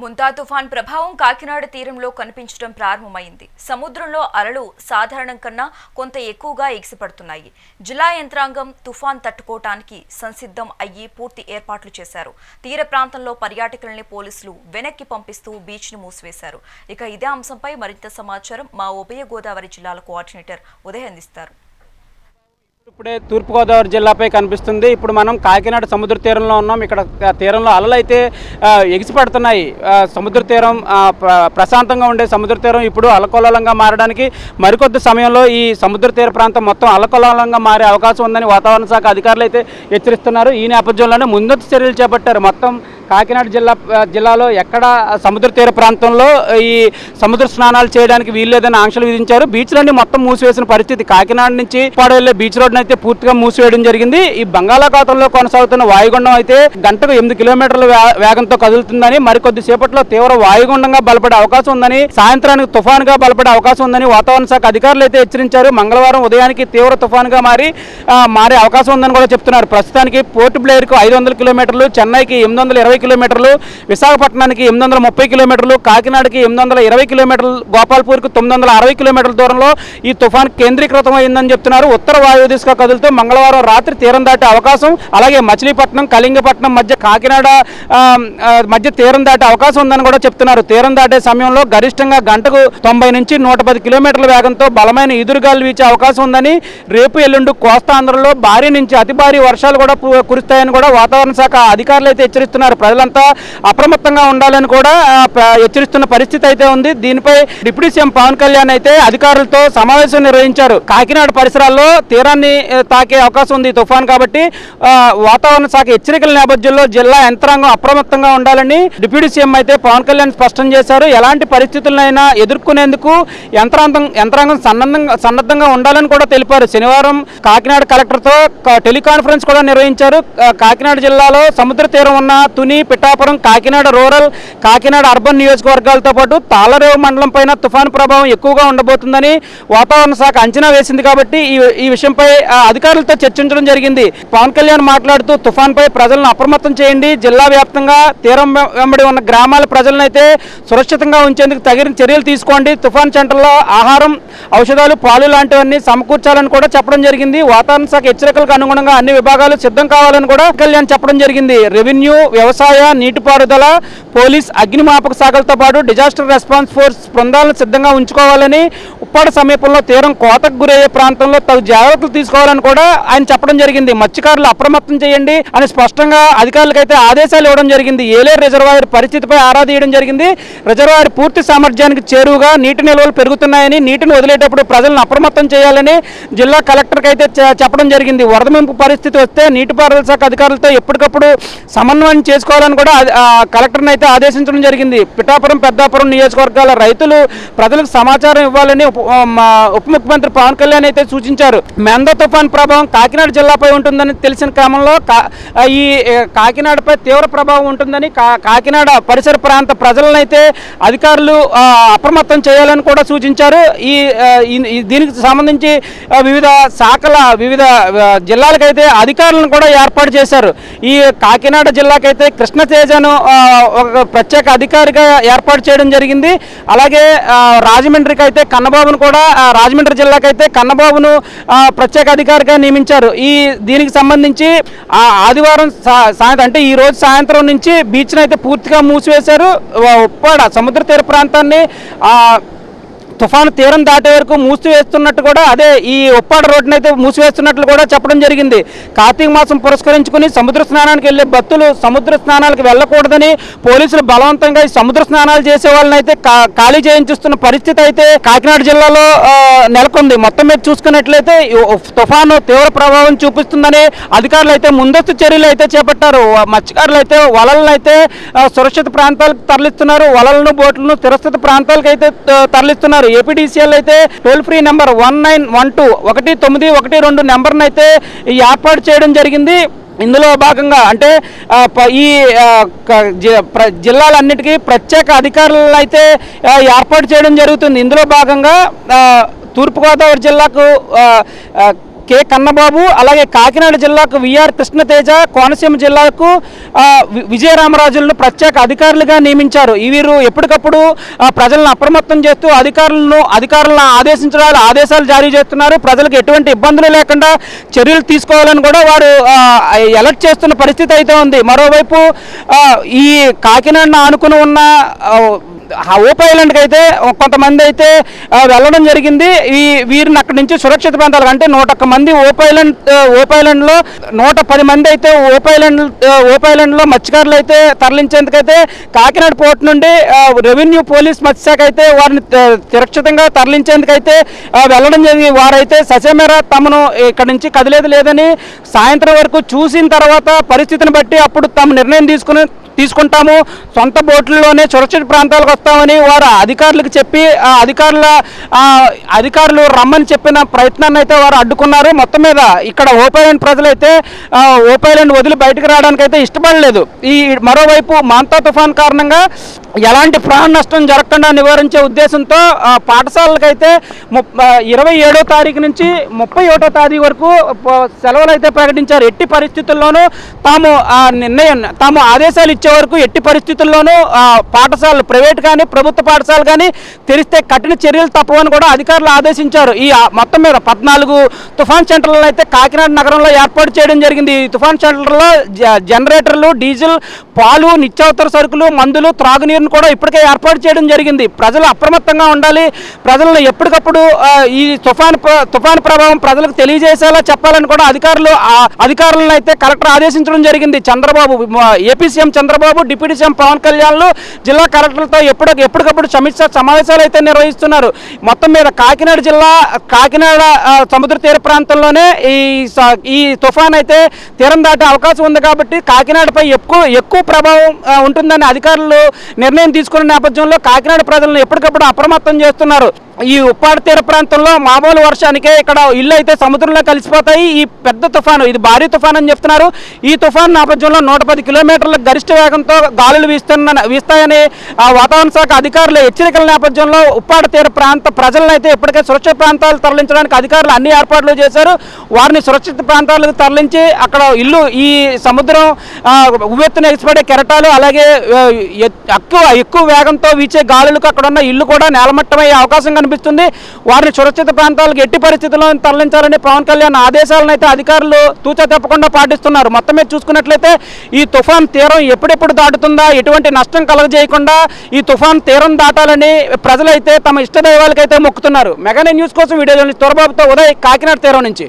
ముంతా తుఫాన్ ప్రభావం కాకినాడ తీరంలో కనిపించడం ప్రారంభమైంది. సముద్రంలో అలలు సాధారణం కన్నా కొంత ఎక్కువగా ఎగిసిపడుతున్నాయి. జిల్లా యంత్రాంగం తుఫాన్ తట్టుకోవటానికి సంసిద్ధం అయ్యి పూర్తి ఏర్పాట్లు చేశారు. తీర ప్రాంతంలో పర్యాటకుల్ని పోలీసులు వెనక్కి పంపిస్తూ బీచ్ను మూసివేశారు. ఇక ఇదే అంశంపై మరింత సమాచారం మా ఉభయ గోదావరి జిల్లాల కోఆర్డినేటర్ ఉదయ్ అందిస్తారు. ఇప్పుడే తూర్పుగోదావరి జిల్లాపై కనిపిస్తుంది. ఇప్పుడు మనం కాకినాడ సముద్ర తీరంలో ఉన్నాం. ఇక్కడ తీరంలో అలలు అయితే ఎగిసిపడుతున్నాయి. సముద్ర తీరం ప్రశాంతంగా ఉండే సముద్ర తీరం ఇప్పుడు అలకొలలంగా మారడానికి మరికొద్ది సమయంలో ఈ సముద్ర తీర ప్రాంతం మొత్తం అలకొలలంగా మారే అవకాశం ఉందని వాతావరణ శాఖ అధికారులు అయితే హెచ్చరిస్తున్నారు. ఈ నేపథ్యంలోనే ముందస్తు చర్యలు చేపట్టారు. మొత్తం కాకినాడ జిల్లా జిల్లాలో ఎక్కడ సముద్ర తీర ప్రాంతంలో ఈ సముద్ర స్నానాలు చేయడానికి వీల్లేదని ఆంక్షలు విధించారు. బీచ్లన్నీ మొత్తం మూసివేసిన పరిస్థితి కాకినాడ నుంచి పాడు బీచ్ రోడ్ రోడ్ని అయితే పూర్తిగా మూసివేయడం జరిగింది. ఈ బంగాళాఖాతంలో కొనసాగుతున్న వాయుగుండం అయితే గంటకు ఎనిమిది కిలోమీటర్ల వేగంతో కదులుతుందని మరికొద్ది సేపట్లో తీవ్ర వాయుగుండంగా బలపడే అవకాశం ఉందని సాయంత్రానికి తుఫానుగా బలపడే అవకాశం ఉందని వాతావరణ శాఖ అధికారులు అయితే హెచ్చరించారు. మంగళవారం ఉదయానికి తీవ్ర తుఫానుగా మారి మారే అవకాశం ఉందని కూడా చెప్తున్నారు. ప్రస్తుతానికి పోర్ట్ బ్లేయర్కు ఐదు వందల కిలోమీటర్లు చెన్నైకి ఎనిమిది వందల ఇరవై కిలోమీటర్లు విశాఖపట్నానికి ఎనిమిది వందల ముప్పై కిలోమీటర్లు కాకినాడకి ఎనిమిది వందల ఇరవై కిలోమీటర్లు గోపాల్పూర్కు తొమ్మిది వందల అరవై కిలోమీటర్ల దూరంలో ఈ తుఫాన్ కేంద్రీకృతం అయిందని చెప్తున్నారు. ఉత్తర వాయు ఇసుక కదులుతూ మంగళవారం రాత్రి తీరం దాటే అవకాశం అలాగే మచిలీపట్నం కళింగపట్నం మధ్య కాకినాడ మధ్య తీరం దాటే అవకాశం ఉందని కూడా చెప్తున్నారు. తీరం దాటే సమయంలో గరిష్టంగా గంటకు తొంభై నుంచి నూట పది కిలోమీటర్ల వేగంతో బలమైన ఎదురుగాలు వీచే అవకాశం ఉందని రేపు ఎల్లుండి కోస్తాంధ్రలో భారీ నుంచి అతి భారీ వర్షాలు కూడా కురుస్తాయని కూడా వాతావరణ శాఖ అధికారులు అయితే హెచ్చరిస్తున్నారు. ప్రజలంతా అప్రమత్తంగా ఉండాలని కూడా హెచ్చరిస్తున్న పరిస్థితి అయితే ఉంది. దీనిపై డిప్యూటీ సీఎం పవన్ కళ్యాణ్ అయితే అధికారులతో సమావేశం నిర్వహించారు. కాకినాడ పరిసరాల్లో తీరాన్ని తాకే అవకాశం ఉంది తుఫాన్ కాబట్టి వాతావరణ శాఖ హెచ్చరికల నేపథ్యంలో జిల్లా యంత్రాంగం అప్రమత్తంగా ఉండాలని డిప్యూటీ సీఎం అయితే పవన్ కళ్యాణ్ స్పష్టం చేశారు. ఎలాంటి పరిస్థితులనైనా ఎదుర్కొనేందుకు యంత్రాంగం యంత్రాంగం సన్నద్ధంగా సన్నద్ధంగా ఉండాలని కూడా తెలిపారు. శనివారం కాకినాడ కలెక్టర్తో టెలికాన్ఫరెన్స్ కూడా నిర్వహించారు. కాకినాడ జిల్లాలో సముద్ర తీరం ఉన్న తుని పిఠాపురం కాకినాడ రూరల్ కాకినాడ అర్బన్ నియోజకవర్గాలతో పాటు తాళరేవు మండలం పైన తుఫాను ప్రభావం ఎక్కువగా ఉండబోతుందని వాతావరణ శాఖ అంచనా వేసింది కాబట్టి ఈ ఈ విషయంపై అధికారులతో చర్చించడం జరిగింది. పవన్ కళ్యాణ్ మాట్లాడుతూ తుఫాన్పై ప్రజలను అప్రమత్తం చేయండి. జిల్లా వ్యాప్తంగా తీరం వెంబడి ఉన్న గ్రామాల ప్రజలను అయితే సురక్షితంగా ఉంచేందుకు తగిన చర్యలు తీసుకోండి. తుఫాన్ సెంటర్లో ఆహారం ఔషధాలు పాలు లాంటివన్నీ సమకూర్చాలని కూడా చెప్పడం జరిగింది. వాతావరణ శాఖ హెచ్చరికలకు అనుగుణంగా అన్ని విభాగాలు సిద్ధం కావాలని కూడా కళ్యాణ్ చెప్పడం జరిగింది. రెవెన్యూ వ్యవసాయ నీటిపారుదల పోలీస్ అగ్నిమాపక శాఖలతో పాటు డిజాస్టర్ రెస్పాన్స్ ఫోర్స్ బృందాలను సిద్ధంగా ఉంచుకోవాలని ఉప్పాడ సమీపంలో తీరం కోతకు గురయ్యే ప్రాంతంలో తగు జాగ్రత్తలు తీసుకోవాలని కూడా ఆయన చెప్పడం జరిగింది. మత్స్యకారులు అప్రమత్తం చేయండి అని స్పష్టంగా అధికారులకైతే ఆదేశాలు ఇవ్వడం జరిగింది. ఏలేరు రిజర్వాయర్ పరిస్థితిపై ఆరా తీయడం జరిగింది. రిజర్వాయర్ పూర్తి సామర్థ్యానికి చేరువుగా నీటి నిల్వలు పెరుగుతున్నాయని నీటిని వదిలేటప్పుడు ప్రజలను అప్రమత్తం చేయాలని జిల్లా కలెక్టర్కి అయితే చెప్పడం జరిగింది. వరద ముంపు పరిస్థితి వస్తే నీటిపారుదల శాఖ అధికారులతో ఎప్పటికప్పుడు సమన్వయం చేసుకోవాలని కూడా కలెక్టర్ని అయితే ఆదేశించడం జరిగింది. పిఠాపురం పెద్దాపురం నియోజకవర్గాల రైతులు ప్రజలకు సమాచారం ఇవ్వాలని ఉప మా ఉప ముఖ్యమంత్రి పవన్ కళ్యాణ్ అయితే సూచించారు. మెంద తుఫాన్ ప్రభావం కాకినాడ జిల్లాపై ఉంటుందని తెలిసిన క్రమంలో కా- ఈ కాకినాడపై తీవ్ర ప్రభావం ఉంటుందని కా- కాకినాడ పరిసర ప్రాంత ప్రజలను అయితే అధికారులు అప్రమత్తం చేయాలని కూడా సూచించారు. ఈ దీనికి సంబంధించి వివిధ శాఖల వివిధ జిల్లాలకైతే అధికారులను కూడా ఏర్పాటు చేశారు. ఈ కాకినాడ జిల్లాకైతే కృష్ణతేజను ఒక ప్రత్యేక అధికారిగా ఏర్పాటు చేయడం జరిగింది. అలాగే రాజమండ్రికి అయితే కన్నబాబును కూడా రాజమండ్రి జిల్లాకైతే కన్నబాబును ప్రత్యేక అధికారిగా నియమించారు. ఈ దీనికి సంబంధించి ఆ ఆదివారం సాయంత్రం అంటే ఈ రోజు సాయంత్రం నుంచి బీచ్ను అయితే పూర్తిగా మూసివేశారు. ఉప్పాడ సముద్ర తీర ప్రాంతాన్ని తుఫాను తీరం దాటే వరకు మూసివేస్తున్నట్టు కూడా అదే ఈ ఉప్పాడ రోడ్డును అయితే మూసివేస్తున్నట్లు కూడా చెప్పడం జరిగింది. కార్తీక మాసం పురస్కరించుకుని సముద్ర స్నానానికి వెళ్ళే భక్తులు సముద్ర స్నానాలకు వెళ్ళకూడదని పోలీసులు బలవంతంగా ఈ సముద్ర స్నానాలు చేసే వాళ్ళని అయితే కా- ఖాళీ చేయించుస్తున్న పరిస్థితి అయితే కాకినాడ జిల్లాలో నెలకొంది. మొత్తం మీద చూసుకున్నట్లయితే తుఫాను తీవ్ర ప్రభావం చూపిస్తుందని అధికారులు అయితే ముందస్తు చర్యలు అయితే చేపట్టారు. మత్స్యకారులు అయితే వలలను అయితే సురక్షిత ప్రాంతాలకు తరలిస్తున్నారు. వలలను బోట్లను సురక్షిత ప్రాంతాలకు అయితే తరలిస్తున్నారు. ఏపీడీసీఎల్ అయితే toll free number one nine one two ఒకటి తొమ్మిది ఒకటి రెండు నెంబర్ను అయితే ఏర్పాటు చేయడం జరిగింది. ఇందులో భాగంగా అంటే ఈ జిల్లాలన్నిటికీ ప్రత్యేక అధికారులను అయితే ఏర్పాటు చేయడం జరుగుతుంది. ఇందులో భాగంగా తూర్పుగోదావరి జిల్లాకు కె కన్నబాబు అలాగే కాకినాడ జిల్లాకు విఆర్ కృష్ణతేజ కోనసీమ జిల్లాకు వి- విజయరామరాజులను ప్రత్యేక అధికారులుగా నియమించారు. వీరు ఎప్పటికప్పుడు ప్రజలను అప్రమత్తం చేస్తూ అధికారులను అధికారులను ఆదేశించడాలు ఆదేశాలు జారీ చేస్తున్నారు. ప్రజలకు ఎటువంటి ఇబ్బందులు లేకుండా చర్యలు తీసుకోవాలని కూడా వారు ఎలర్ట్ చేస్తున్న పరిస్థితి అయితే ఉంది. మరోవైపు ఈ కాకినాడను ఆనుకుని ఉన్న ఓప ఐలాండ్కి అయితే కొంతమంది అయితే వెళ్ళడం జరిగింది. ఈ వీరిని అక్కడి నుంచి సురక్షిత ప్రాంతాలకు అంటే నూట ఒక్క మంది ఓప ఐలాండ్ ఆ, ఐలాండ్లో నూట పది మంది అయితే ఓప ఐలాండ్ ఆ, ఐలాండ్లో మత్స్యకారులు అయితే తరలించేందుకైతే కాకినాడ పోర్ట్ నుండి రెవెన్యూ పోలీస్ మత్స్యశాఖ అయితే వారిని సురక్షితంగా తరలించేందుకైతే వెళ్ళడం జరిగింది. వారైతే ససేమేర తమను ఇక్కడ నుంచి కదిలేదు లేదని సాయంత్రం వరకు చూసిన తర్వాత పరిస్థితిని బట్టి అప్పుడు తమ నిర్ణయం తీసుకుని తీసుకుంటాము. సొంత బోట్లలోనే సురక్షిత ప్రాంతాలకు వస్తామని వారు అధికారులకు చెప్పి ఆ అధికారుల అధికారులు రమ్మని చెప్పిన ప్రయత్నాన్ని అయితే వారు అడ్డుకున్నారు. మొత్తం మీద ఇక్కడ ఓపైలాండ్ ప్రజలైతే ఆ, ఓపైలాండ్ వదిలి బయటకు రావడానికి అయితే ఇష్టపడలేదు. ఈ మరోవైపు మాంతా తుఫాన్ కారణంగా ఎలాంటి ప్రాణ నష్టం జరగకుండా నివారించే ఉద్దేశంతో పాఠశాలకైతే పాఠశాలలకైతే ఇరవై ఏడో తారీఖు నుంచి ముప్పై ఒకటో తారీఖు వరకు సెలవులు అయితే ప్రకటించారు. ఎట్టి పరిస్థితుల్లోనూ తాము ఆ నిర్ణయం తాము ఆదేశాలు ఇచ్చే వరకు ఎట్టి పరిస్థితుల్లోనూ పాఠశాలలు ప్రైవేట్ కానీ ప్రభుత్వ పాఠశాలలు కానీ తెరిస్తే కఠిన చర్యలు తప్పవని కూడా అధికారులు ఆదేశించారు. ఈ మొత్తం మీద పద్నాలుగు తుఫాన్ సెంటర్లను అయితే కాకినాడ నగరంలో ఏర్పాటు చేయడం జరిగింది. ఈ తుఫాన్ సెంటర్లో జనరేటర్లు డీజిల్ పాలు నిత్యావసర సరుకులు మందులు త్రాగునీరును కూడా ఇప్పటికే ఏర్పాటు చేయడం జరిగింది. ప్రజలు అప్రమత్తంగా ఉండాలి. ప్రజలను ఎప్పటికప్పుడు ఈ తుఫాన్ తుఫాన్ ప్రభావం ప్రజలకు తెలియజేసేలా చెప్పాలని కూడా అధికారులు అధికారులను అయితే కలెక్టర్ ఆదేశించడం జరిగింది. Chandrababu AP CM Chandrababu deputy CM Pawan కళ్యాణ్లు జిల్లా కలెక్టర్లతో ఎప్పుడు ఎప్పటికప్పుడు సమీక్ష సమావేశాలు అయితే నిర్వహిస్తున్నారు. మొత్తం మీద కాకినాడ జిల్లా కాకినాడ సముద్ర తీర ప్రాంతంలోనే ఈ ఈ తుఫాన్ అయితే తీరం దాటే అవకాశం ఉంది కాబట్టి కాకినాడపై ఎక్కువ ఎక్కువ ప్రభావం ఉంటుందని అధికారులు నిర్ణయం తీసుకున్న నేపథ్యంలో కాకినాడ ప్రజలను ఎప్పటికప్పుడు అప్రమత్తం చేస్తున్నారు. ఈ ఉప్పాడు తీర ప్రాంతంలో మామూలు వర్షానికే ఇక్కడ ఇల్లు అయితే సముద్రంలో కలిసిపోతాయి. ఈ పెద్ద తుఫాను ఇది భారీ తుఫాన్ అని చెప్తున్నారు. ఈ తుఫాన్ నేపథ్యంలో నూట పది కిలోమీటర్ల గరిష్ట వేగంతో గాలులు వీస్తున్న వీస్తాయని వాతావరణ శాఖ అధికారులు హెచ్చరికల నేపథ్యంలో ఉప్పాడ తీర ప్రాంత ప్రజలను అయితే ఇప్పటికే సురక్షిత ప్రాంతాలు తరలించడానికి అధికారులు అన్ని ఏర్పాట్లు చేశారు. వారిని సురక్షిత ప్రాంతాలకు తరలించి అక్కడ ఇల్లు ఈ సముద్రం ఉవ్వెత్తున ఎగిసిపడే కెరటాలు అలాగే ఎక్కువ ఎక్కువ వేగంతో వీచే గాలులకు అక్కడ ఉన్న ఇల్లు కూడా నేలమట్టమయ్యే అవకాశం కనిపిస్తుంది. వారిని సురక్షిత ప్రాంతాలకు ఎట్టి పరిస్థితుల్లో తరలించాలని పవన్ కళ్యాణ్ ఆదేశాలను అయితే అధికారులు తూచా తప్పకుండా పాటిస్తున్నారు. మొత్తం మీద చూసుకున్నట్లయితే ఈ తుఫాన్ తీరం ఎప్పుడెప్పుడు దాటుతుందా? ఎటువంటి నష్టం కలగజేయకుండా ఈ తుఫాన్ తీరం దాటాలని ప్రజలైతే తమ ఇష్టదైవాలకైతే మొక్కుతున్నారు. మెగానే న్యూస్ కోసం వీడియో జర్నలిస్ట్ త్వరబాబుతో ఉదయ్ కాకినాడ తీరం నుంచి.